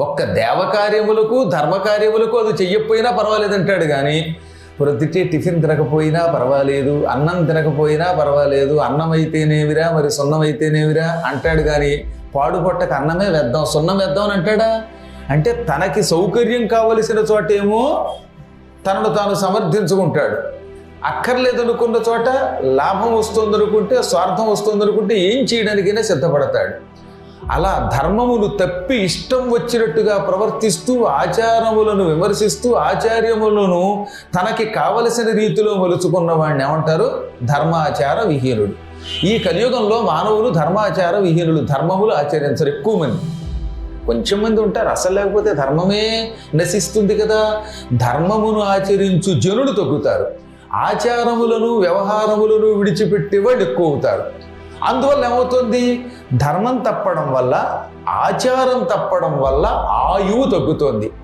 ఒక్క దేవకార్యములకు ధర్మకార్యములకు అది చెయ్యకపోయినా పర్వాలేదంటాడు కానీ ప్రొద్దుటే టిఫిన్ తినకపోయినా పర్వాలేదు అన్నం తినకపోయినా పర్వాలేదు అన్నం అయితేనేవిరా మరి సున్నం అయితేనేవిరా అంటాడు కానీ పాడుపొట్టకు అన్నమే వేద్దాం సున్నం వేద్దాం అని అంటాడా? అంటే తనకి సౌకర్యం కావలసిన చోటేమో తనను తాను సమర్థించుకుంటాడు. అక్కర్లేదనుకున్న చోట లాభం వస్తుందనుకుంటే స్వార్థం వస్తుందనుకుంటే ఏం చేయడానికైనా సిద్ధపడతాడు. అలా ధర్మమును తప్పి ఇష్టం వచ్చినట్టుగా ప్రవర్తిస్తూ ఆచారములను విమర్శిస్తూ ఆచార్యములను తనకి కావలసిన రీతిలో మలుచుకున్న వాడిని ఏమంటారు? ధర్మాచార విహీనుడు. ఈ కలియుగంలో మానవులు ధర్మాచార విహీనులు ధర్మములు ఆచరించరు ఎక్కువ మంది. కొంచెం మంది ఉంటారు. అసలు లేకపోతే ధర్మమే నశిస్తుంది కదా. ధర్మమును ఆచరించు జనులు తగ్గుతారు. ఆచారములను వ్యవహారములను విడిచిపెట్టేవాళ్ళు ఎక్కువ అవుతారు. అందువల్ల ఏమవుతుంది? ధర్మం తప్పడం వల్ల ఆచారం తప్పడం వల్ల ఆయువు తగ్గుతోంది.